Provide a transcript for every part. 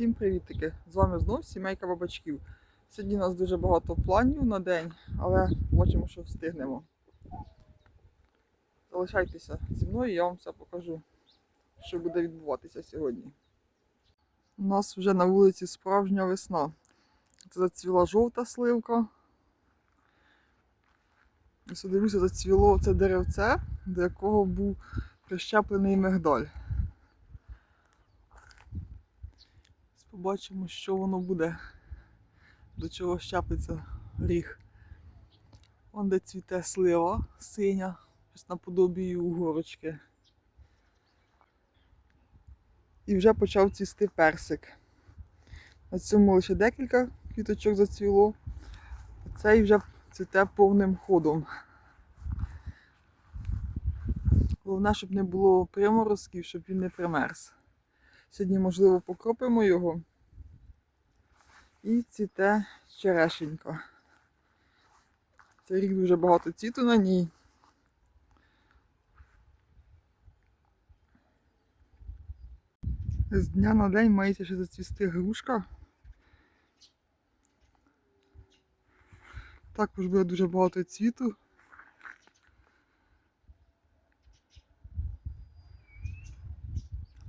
Всім привітики! З вами знов сімейка бабачків. Сьогодні у нас дуже багато планів на день, але бачимо, що встигнемо. Залишайтеся зі мною, я вам все покажу, що буде відбуватися сьогодні. У нас вже на вулиці справжня весна. Це зацвіла жовта сливка. Ось дивлюся, зацвіло це деревце, до якого був прищеплений мигдаль. Побачимо, що воно буде, до чого щепиться ріг. Вон де цвіте слива синя, щось наподобі угорочки. І вже почав цвісти персик. На цьому лише декілька квіточок зацвіло, а цей вже цвіте повним ходом. Головне, щоб не було приморозків, щоб він не примерз. Сьогодні, можливо, покропимо його. І цвіте черешенька. Цей рік дуже багато цвіту на ній. З дня на день мається ще зацвісти грушка. Також буде дуже багато цвіту.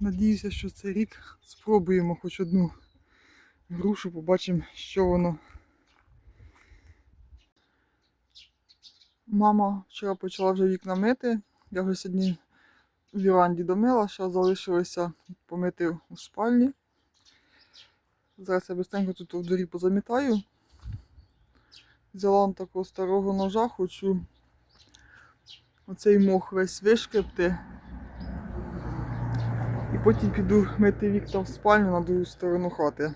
Надіюся, що цей рік спробуємо хоч одну грушу, побачимо, що воно. Мама вчора почала вже вікна мити. Я вже сьогодні в віранді домила, ще залишилося помити у спальні. Зараз я быстренько тут в дворі позамітаю. Взяла он такого старого ножа, хочу оцей мох весь вишкребти. Потім піду мити вікна в спальню на другу сторону хати.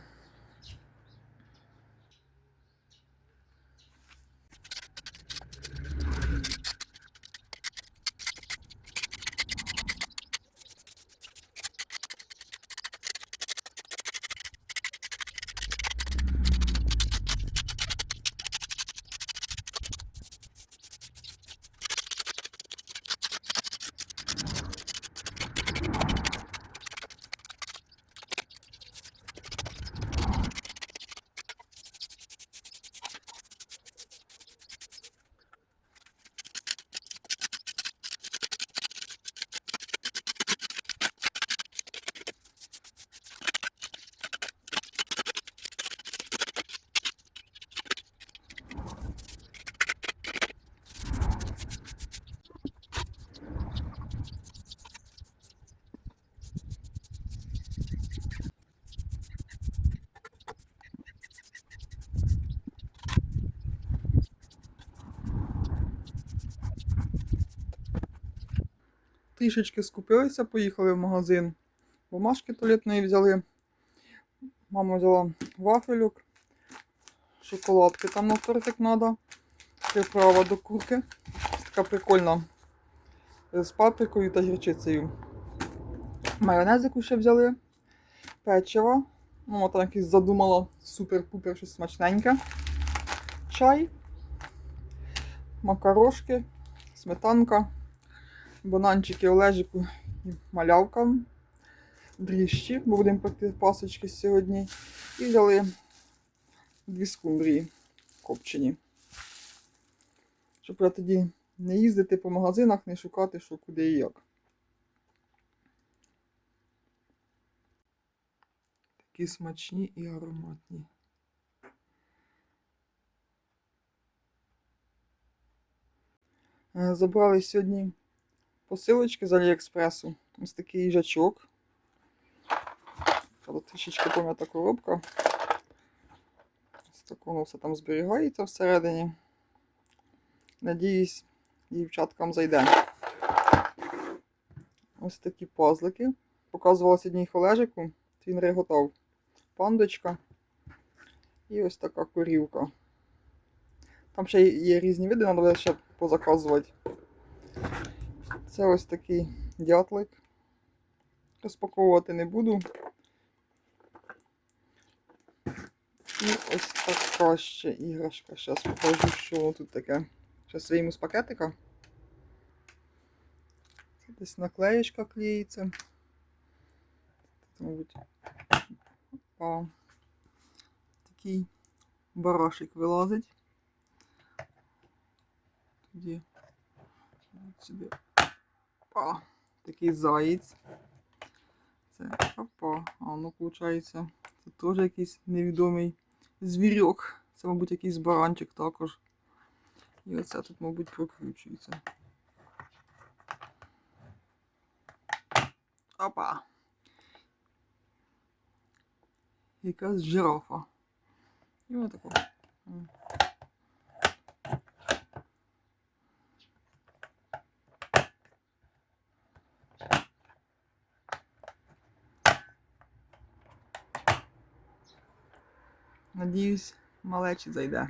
Трішечки скупилися, поїхали в магазин. Бумажки туалетної взяли. Мама взяла вафельок, шоколадки там на тортик треба. Приправа до курки. Така прикольна. З паприкою та гірчицею. Майонезику ще взяли. Печиво. Мама там якийсь задумала супер-пупер щось смачненьке. Чай. Макарошки, сметанка бананчики Олежику і малявкам, дріжджі, бо будемо пекти пасочки сьогодні. І взяли дві скумбрії копчені. Щоб я тоді не їздити по магазинах, не шукати, що куди і як. Такі смачні і ароматні. Е, Забрали сьогодні посилочки з Аліекспресу. Ось такий їжачок. Трішечки пом'ята коробка. Ось так воно все там зберігається всередині. Надіюсь, дівчаткам зайде. Ось такі пазлики. Показувала сьогодні їх Олежику. Він реготав. Пандочка. І ось така корівка. Там ще є різні види, треба ще позаказувати. Це ось такий дятлик. Розпаковувати не буду. І ось така ще іграшка. Зараз покажу, що тут таке. Зараз вийму з пакетика. Це десь наклеєчка клеїться. Це, мабуть, Опа. Такий барашик вилазить. Тоді сюди. Опа. Такий заєць. Це опа. А ну, виходить, це теж якийсь невідомий звірок. Це, мабуть, якийсь баранчик також. І оце тут, мабуть, прокручується. Опа. Якась жирафа. І отако. Надіюсь, малечі зайде.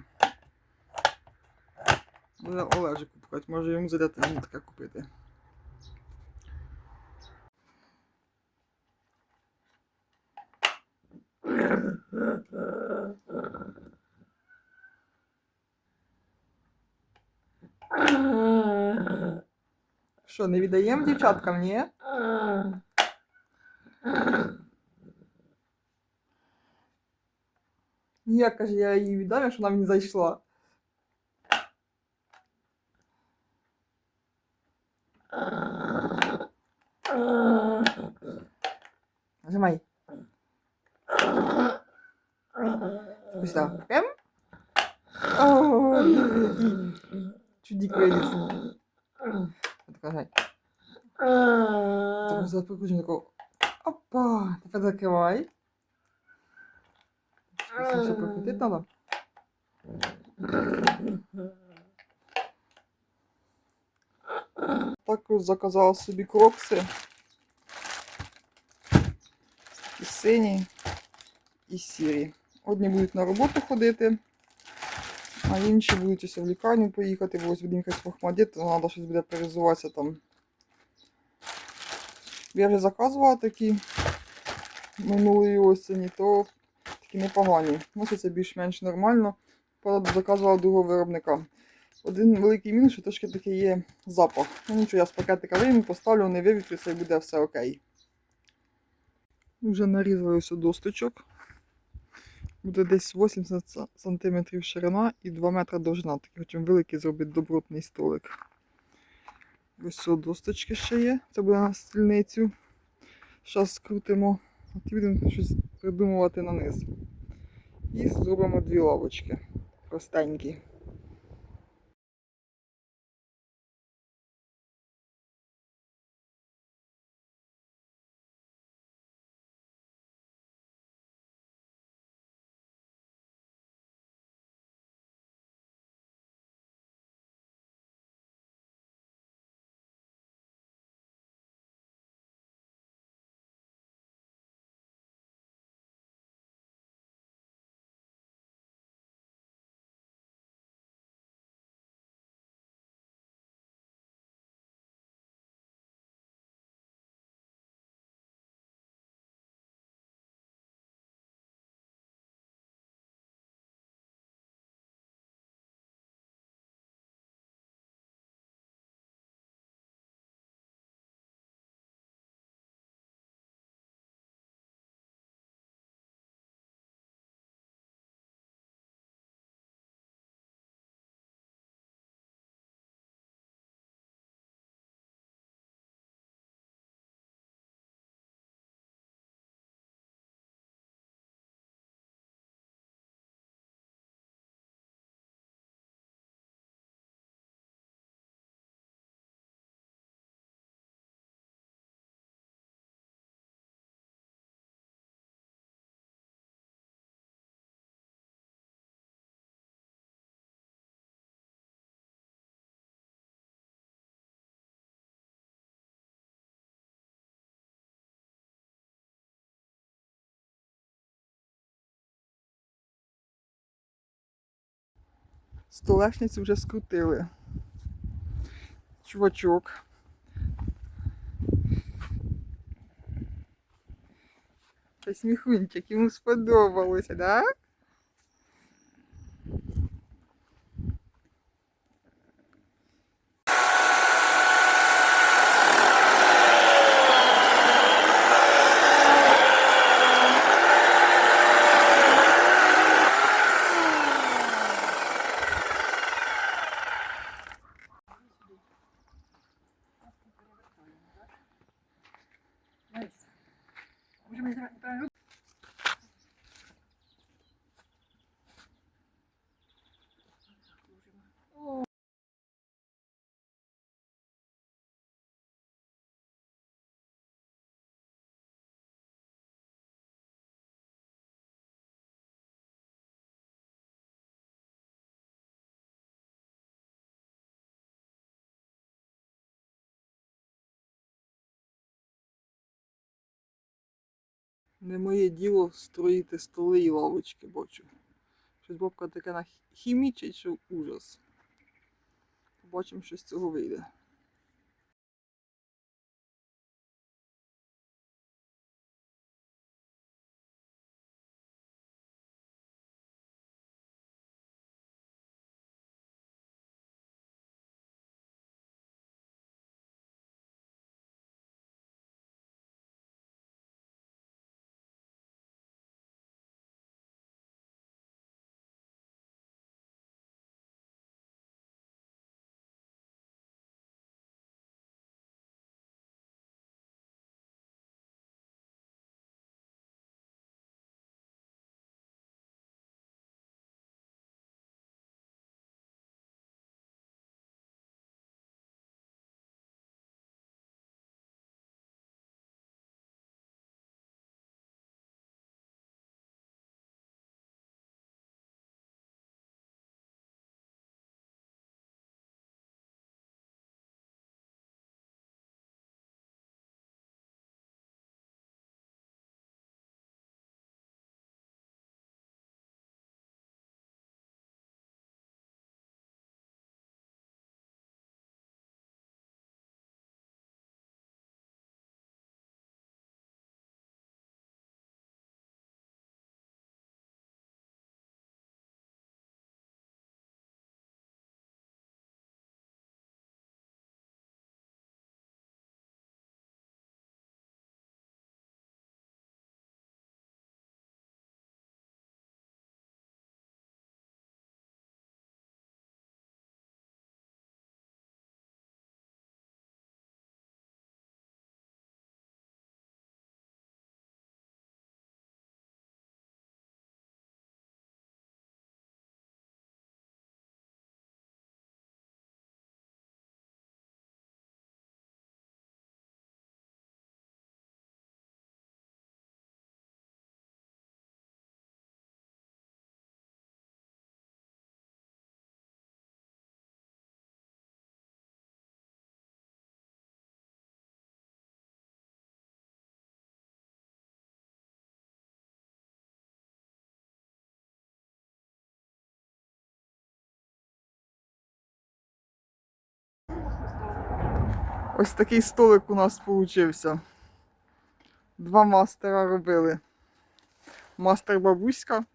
Буде Олежик купувати, може йому зайде йому таке купити. Що, не віддаємо дівчаткам, ні? Ніяк, каже, я її віддам, якщо вона мені зайшла. Нажимай. Ось так. Ем? О, Чудик виліз. Так, нажимай. Так, зараз прикручуємо такого. Опа! Тепер закривай. Прикрутити треба. Також заказала собі крокси. І сині, і сірі. Одні будуть на роботу ходити, а інші будуть ось в лікарню поїхати, бо ось будемо їхати в то треба щось буде перезуватися там. Я вже заказувала такі минулої осені, то такі непогані. Носяться більш-менш нормально. Правда, заказувала другого виробника. Один великий мінус, що трошки такий є запах. Ну нічого, я з пакетика вийму, поставлю, не вивітрюся і буде все окей. Вже нарізали ось досточок. Буде десь 80 см ширина і 2 метри довжина. Такий хочемо великий зробити добротний столик. Ось досточки ще є. Це буде на стільницю. Зараз скрутимо. От будемо щось придумувати на низ. І зробимо дві лавочки. Простенькі. Столешницю вже скрутили. Чувачок. Та сміхунчик, йому сподобалося, да? Не моє діло строїти столи і лавочки, бачу. Щось бабка таке на хімічить, що ужас. Побачимо, що з цього вийде. Ось такий столик у нас получився. Два мастера робили. Мастер бабуська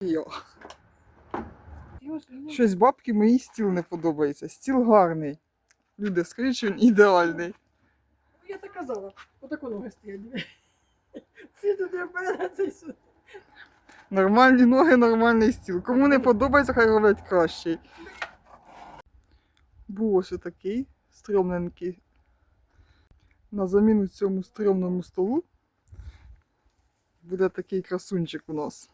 і я. Щось бабки моїй стіл не подобається. Стіл гарний. Люди, скажіть, що він ідеальний. Я так казала, отако ноги стоять. Ці туди вперед, цей сюди. Нормальні ноги, нормальний стіл. Кому не подобається, хай роблять кращий. Був ось отакий стрьомненький. На заміну цьому стрьомному столу буде такий красунчик у нас.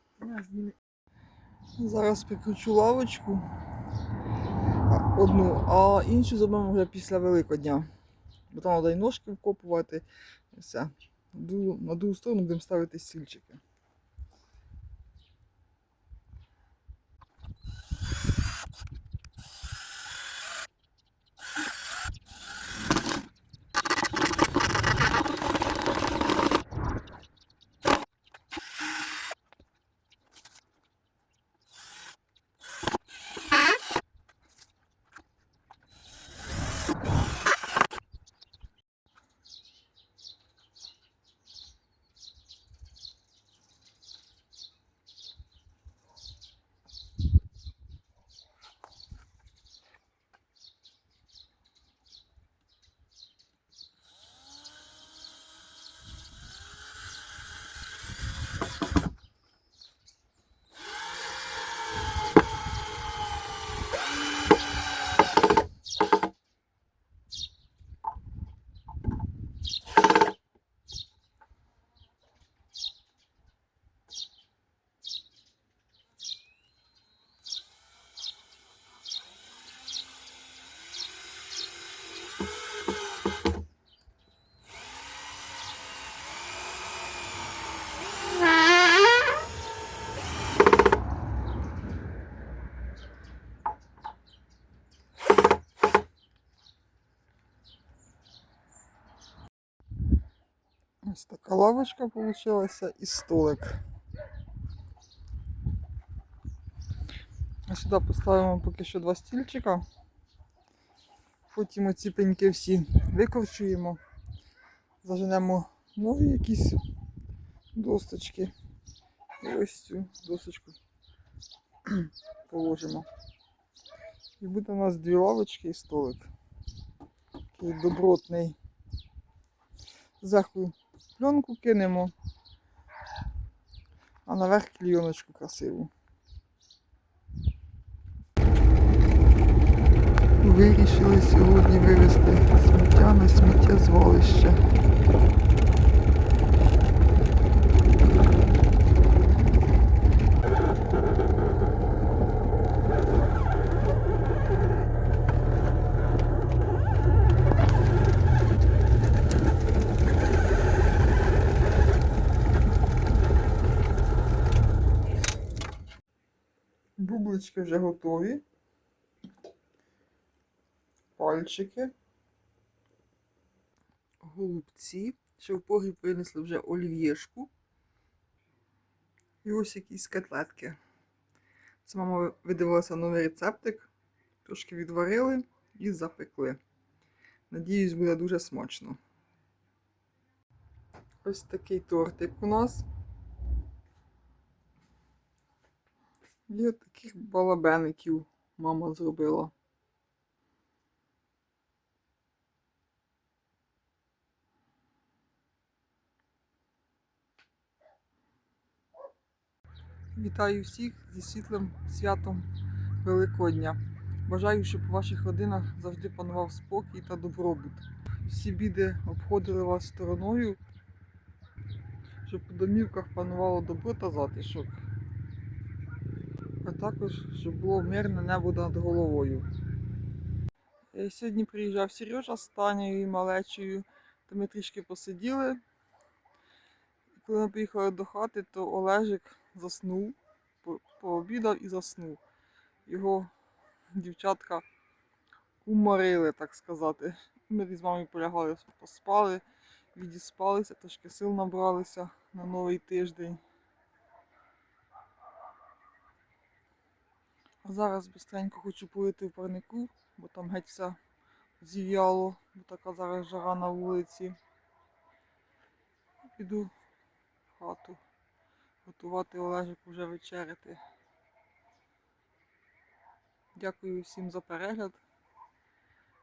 Зараз прикручу лавочку одну, а іншу зробимо вже після Великодня. Бо там треба і ножки вкопувати. Все. На другу сторону будемо ставити стільчики. Ось така лавочка вийшла і столик. А сюди поставимо поки що два стільчика. Потім оці пеньки всі викорчуємо. Заженемо нові якісь досточки. І ось цю досочку положимо. І буде у нас дві лавочки і столик. Такий добротний. Зверху пленку кинемо, а наверх клійоночку красиву. Вирішили сьогодні вивезти сміття на сміттєзвалище. Вже готові. Пальчики. Голубці. Ще в погріб винесли вже олів'єшку. І ось якісь котлетки. Це мама видивилася новий рецептик. Трошки відварили і запекли. Надіюсь, буде дуже смачно. Ось такий тортик у нас. От таких балабеників мама зробила. Вітаю всіх зі світлим святом Великодня. Бажаю, щоб у ваших родинах завжди панував спокій та добробут. Всі біди обходили вас стороною, щоб у домівках панувало добро та затишок також щоб було мирне небо над головою. Е, Сьогодні приїжджав Сережа з Танею і малечею, то ми трішки посиділи. І коли ми приїхали до хати, то Олежик заснув, по- пообідав і заснув. Його дівчатка уморили, так сказати. Ми з мамою полягали, поспали, відіспалися, трошки сил набралися на новий тиждень. Зараз быстренько хочу полити в парнику, бо там геть все зів'яло, бо така зараз жара на вулиці. Піду в хату готувати Олежик вже вечеряти. Дякую всім за перегляд.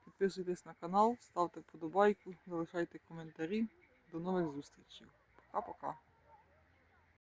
Підписуйтесь на канал, ставте вподобайку, залишайте коментарі. До нових зустрічей. Пока-пока.